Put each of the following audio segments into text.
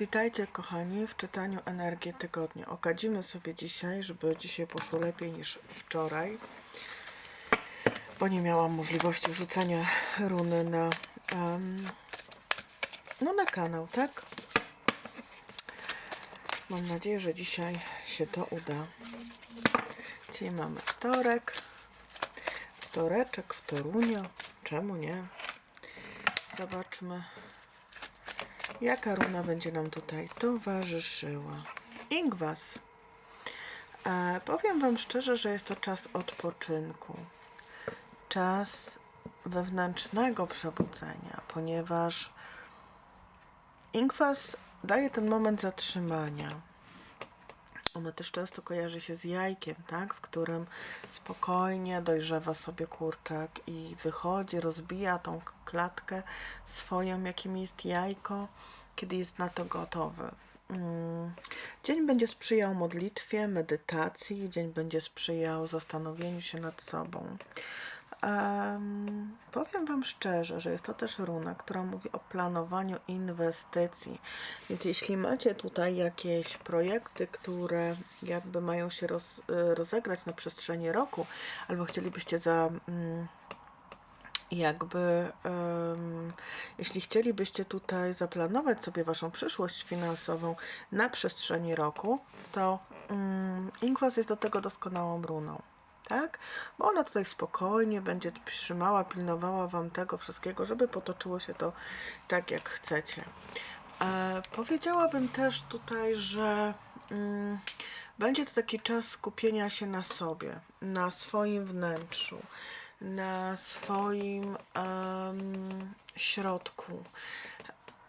Witajcie kochani w czytaniu Energii Tygodnia. Okadzimy sobie dzisiaj, żeby dzisiaj poszło lepiej niż wczoraj, bo nie miałam możliwości wrzucenia runy na, em, no na kanał, tak? Mam nadzieję, że dzisiaj się to uda. Dzisiaj mamy wtorek, wtoreczek w Toruniu. Czemu nie? Zobaczmy. Jaka runa będzie nam tutaj towarzyszyła? Ingwas. E, powiem Wam szczerze, że jest to czas odpoczynku. Czas wewnętrznego przebudzenia, ponieważ Ingwas daje ten moment zatrzymania. Ono też często kojarzy się z jajkiem, tak? w którym spokojnie dojrzewa sobie kurczak i wychodzi, rozbija tą klatkę swoją, jakim jest jajko, kiedy jest na to gotowy. Mm. Dzień będzie sprzyjał modlitwie, medytacji, dzień będzie sprzyjał zastanowieniu się nad sobą. Em, powiem Wam szczerze, że jest to też runa, która mówi o planowaniu inwestycji. Więc jeśli macie tutaj jakieś projekty, które jakby mają się roz, y, rozegrać na przestrzeni roku, albo chcielibyście za. Mm, jakby, em, jeśli chcielibyście tutaj zaplanować sobie Waszą przyszłość finansową na przestrzeni roku, to um, Ingwas jest do tego doskonałą runą. Tak? Bo ona tutaj spokojnie będzie trzymała, pilnowała Wam tego wszystkiego, żeby potoczyło się to tak, jak chcecie. E, powiedziałabym też tutaj, że mm, będzie to taki czas skupienia się na sobie, na swoim wnętrzu, na swoim środku.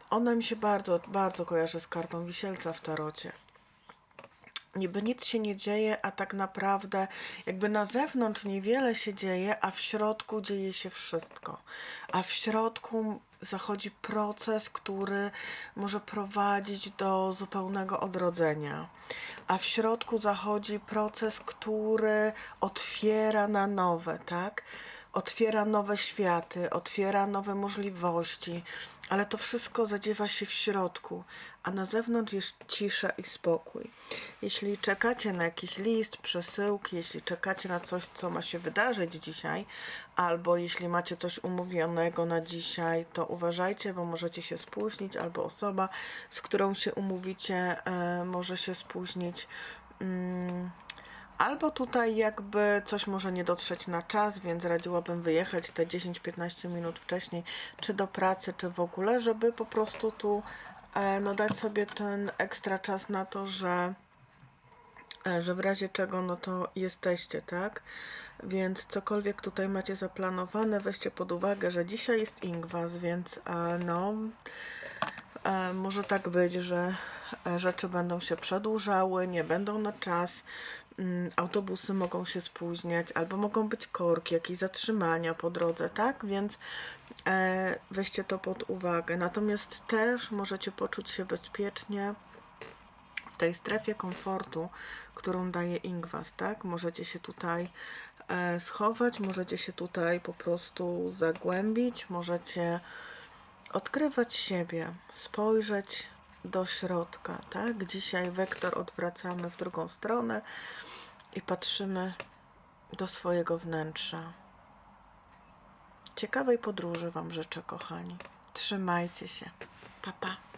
Ona mi się bardzo, bardzo kojarzy z kartą wisielca w tarocie niby nic się nie dzieje, a tak naprawdę jakby na zewnątrz niewiele się dzieje, a w środku dzieje się wszystko. A w środku zachodzi proces, który może prowadzić do zupełnego odrodzenia. A w środku zachodzi proces, który otwiera na nowe, tak? Otwiera nowe światy, otwiera nowe możliwości, ale to wszystko zadziewa się w środku, a na zewnątrz jest cisza i spokój. Jeśli czekacie na jakiś list, przesyłki, jeśli czekacie na coś, co ma się wydarzyć dzisiaj, albo jeśli macie coś umówionego na dzisiaj, to uważajcie, bo możecie się spóźnić, albo osoba, z którą się umówicie, e, może się spóźnić. Mm, Albo tutaj jakby coś może nie dotrzeć na czas, więc radziłabym wyjechać te 10-15 minut wcześniej, czy do pracy, czy w ogóle, żeby po prostu tu e, no, dać sobie ten ekstra czas na to, że, e, że w razie czego no to jesteście, tak? Więc cokolwiek tutaj macie zaplanowane, weźcie pod uwagę, że dzisiaj jest Ingwas, więc e, no może tak być, że rzeczy będą się przedłużały, nie będą na czas, autobusy mogą się spóźniać, albo mogą być korki, jakieś zatrzymania po drodze, tak? Więc e, weźcie to pod uwagę. Natomiast też możecie poczuć się bezpiecznie w tej strefie komfortu, którą daje Ingwas, tak? Możecie się tutaj e, schować, możecie się tutaj po prostu zagłębić, możecie odkrywać siebie, spojrzeć do środka, tak? Dzisiaj wektor odwracamy w drugą stronę i patrzymy do swojego wnętrza. Ciekawej podróży Wam życzę, kochani. Trzymajcie się. Pa, pa.